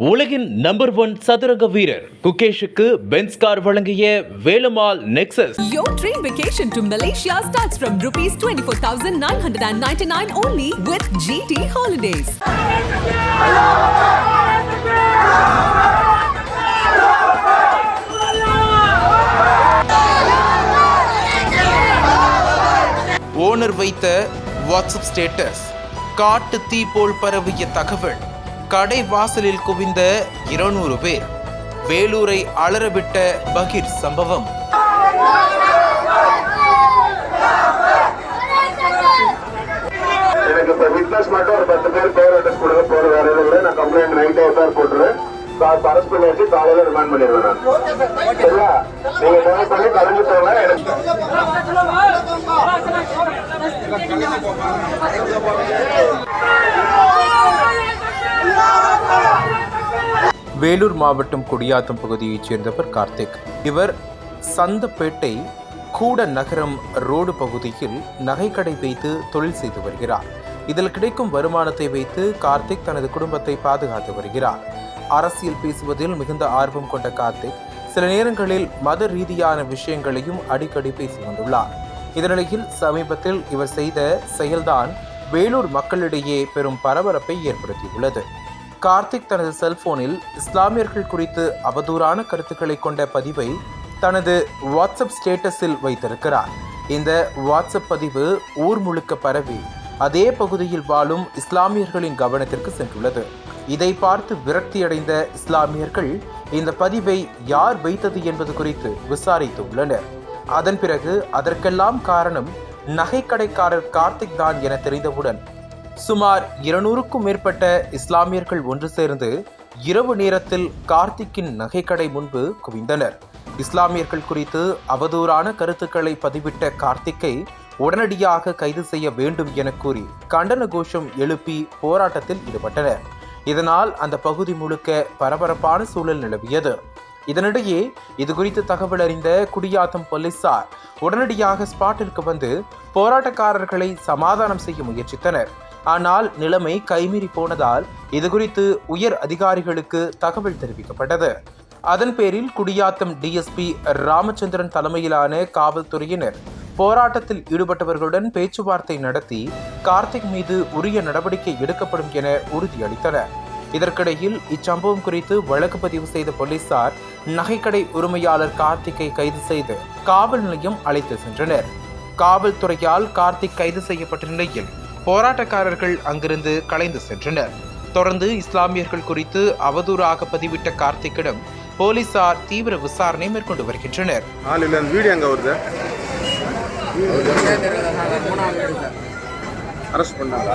உலகின் number one சதுரங்க வீரர் குகேஷுக்கு பென்ஸ் கார் வழங்கிய Velumal Nexus Your dream vacation to Malaysia starts from rupees 24,999 only with GT Holidays. Owner வைத்த WhatsApp status காட்டு தீ போல் பரவிய தகவல். கடை வாசலில் குவிந்த இருநூறு பேர். வேலூரை அலறவிட்ட பகீர் சம்பவம். எனக்கு விட்னஸ் மட்டும் ஒரு பத்து பேர் பேர் அட்ரஸ் கொடுங்க வேற எதுவும் இல்லை நான் கம்ப்ளைண்ட் நைட் எஃப்ஐஆர் போட்டுருவேன். அரெஸ்ட் பண்ணி வச்சு காலையில ரிமாண்ட் பண்ணிடுவேன் பண்ணி கலைஞ்சு போங்க எனக்கு வேலூர் மாவட்டம் குடியாத்தம் பகுதியைச் சேர்ந்தவர் கார்த்திக். இவர் சந்தப்பேட்டை கூட நகரம் ரோடு பகுதியில் நகைக்கடை வைத்து தொழில் செய்து வருகிறார். இதில் கிடைக்கும் வருமானத்தை வைத்து கார்த்திக் தனது குடும்பத்தை பாதுகாத்து வருகிறார். அரசியல் பேசுவதில் மிகுந்த ஆர்வம் கொண்ட கார்த்திக் சில நேரங்களில் மத ரீதியான விஷயங்களையும் அடிக்கடி பேசி வந்துள்ளார். இதனிடையில் சமீபத்தில் இவர் செய்த செயல்தான் வேலூர் மக்களிடையே பெரும் பரபரப்பை ஏற்படுத்தியுள்ளது. கார்த்திக் தனது செல்போனில் இஸ்லாமியர்கள் குறித்து அவதூறான கருத்துக்களை கொண்ட பதிவை தனது வாட்ஸ்அப் ஸ்டேட்டஸில் வைத்திருக்கிறார். இந்த வாட்ஸ்அப் பதிவு ஊர் முழுக்க பரவி அதே பகுதியில் வாழும் இஸ்லாமியர்களின் கவனத்திற்கு சென்றுள்ளது. இதை பார்த்து விரக்தியடைந்த இஸ்லாமியர்கள் இந்த பதிவை யார் வைத்தது என்பது குறித்து விசாரித்து உள்ளனர் அதன் பிறகு அதற்கெல்லாம் காரணம் நகைக்கடைக்காரர் கார்த்திக் தான் என தெரிந்தவுடன் சுமார் இருநூறுக்கும் மேற்பட்ட இஸ்லாமியர்கள் ஒன்று சேர்ந்து இரவு நேரத்தில் கார்த்திக்கின் நகைக்கடை முன்பு குவிந்தனர். இஸ்லாமியர்கள் குறித்து அவதூறான கருத்துக்களை பதிவிட்ட கார்த்திக்கை உடனடியாக கைது செய்ய வேண்டும் என கூறி கண்டன கோஷம் எழுப்பி போராட்டத்தில் ஈடுபட்டனர். இதனால் அந்த பகுதி முழுக்க பரபரப்பான சூழல் நிலவியது. இதனிடையே இது குறித்து தகவல் அறிந்த குடியாத்தம் போலீசார் உடனடியாக ஸ்பாட்டிற்கு வந்து போராட்டக்காரர்களை சமாதானம் செய்ய முயற்சித்தனர். ஆனால் நிலைமை கைமீறி போனதால் இது குறித்து உயர் அதிகாரிகளுக்கு தகவல் தெரிவிக்கப்பட்டது. அதன் பேரில் குடியாத்தம் டிஎஸ்பி ராமச்சந்திரன் தலைமையிலான காவல்துறையினர் போராட்டத்தில் ஈடுபட்டவர்களுடன் பேச்சுவார்த்தை நடத்தி கார்த்திக் மீது உரிய நடவடிக்கை எடுக்கப்படும் என உறுதியளித்தனர். இதற்கிடையில் இச்சம்பவம் குறித்து வழக்கு பதிவு செய்த போலீசார் நகைக்கடை உரிமையாளர் கார்த்திக்கை கைது செய்து காவல் நிலையம் அழைத்து சென்றனர். காவல்துறையால் கார்த்திக் கைது செய்யப்பட்ட நிலையில் போராட்டக்காரர்கள் அங்கிருந்து கலைந்து சென்றனர். தொடர்ந்து இஸ்லாமியர்கள் குறித்து அவதூறாக பதிவிட்ட கார்த்திக்கிடம் போலீசார் தீவிர விசாரணை மேற்கொண்டு வருகின்றனர். ஆள் வீடியோ வருது? அரெஸ்ட் பண்ணாங்க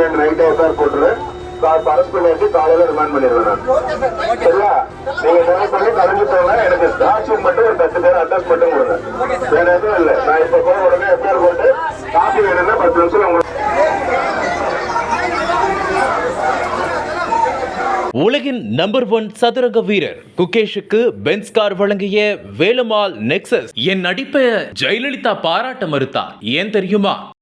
இல்லை நான் கம்ப்ளைண்ட் நைட் போட்டுருவேன் அரெஸ்ட் பண்ணி வச்சு காலையில ரிமாண்ட் பண்ணிடுவேன் நான் சரியா? நீங்க டெவலப் பண்ணி கலைஞ்சு போங்க எனக்கு ஸ்டாச்சு மட்டும் ஒரு பத்து பேர் அட்ரஸ் மட்டும் கொடுங்க. வேற எதுவும் இல்லை. நான் இப்ப போன உடனே எஃப்ஐஆர் போட்டு காப்பி வேணும்னா பத்து நிமிஷம் உங்களுக்கு உலகின் நம்பர் ஒன் சதுரங்க வீரர் குகேஷுக்கு பென்ஸ் கார் வழங்கிய வேலுமால் நெக்சஸ் என் நடிப்பை ஜெயலலிதா பாராட்ட மறுத்தார். ஏன் தெரியுமா?